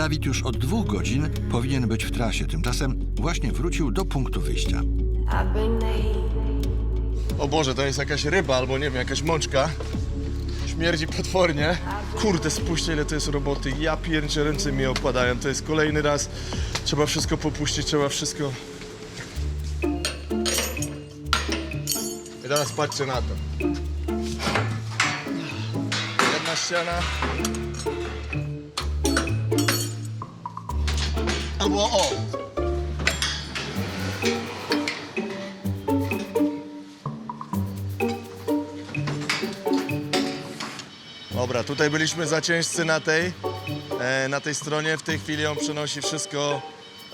Dawid już od dwóch godzin powinien być w trasie. Tymczasem właśnie wrócił do punktu wyjścia. O Boże, to jest jakaś ryba albo nie wiem, jakaś mączka. Śmierdzi potwornie. Kurde, spójrzcie ile to jest roboty. Ja pierniczę, ręce mi opadają. To jest kolejny raz. Trzeba wszystko popuścić, trzeba wszystko... I teraz patrzcie na to. Jedna ściana. Albo o! Dobra, tutaj byliśmy za ciężcy na tej, e, na tej stronie. W tej chwili on przenosi wszystko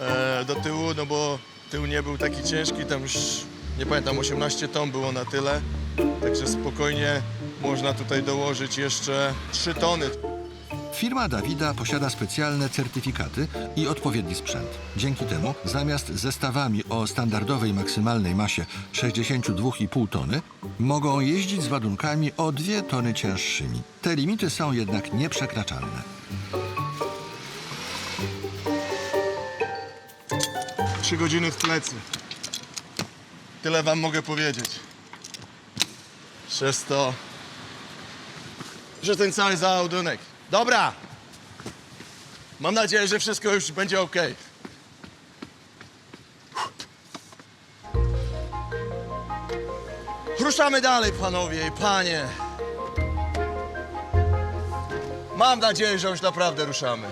e, do tyłu, no bo tył nie był taki ciężki, tam już nie pamiętam, 18 ton było na tyle. Także spokojnie można tutaj dołożyć jeszcze 3 tony. Firma Dawida posiada specjalne certyfikaty i odpowiedni sprzęt. Dzięki temu zamiast zestawami o standardowej maksymalnej masie 62,5 tony mogą jeździć z ładunkami o 2 tony cięższymi. Te limity są jednak nieprzekraczalne. Trzy godziny w plecy. Tyle wam mogę powiedzieć. Przez to, że ten cały załadunek. Dobra! Mam nadzieję, że wszystko już będzie ok. Ruszamy dalej, panowie i panie. Mam nadzieję, że już naprawdę ruszamy.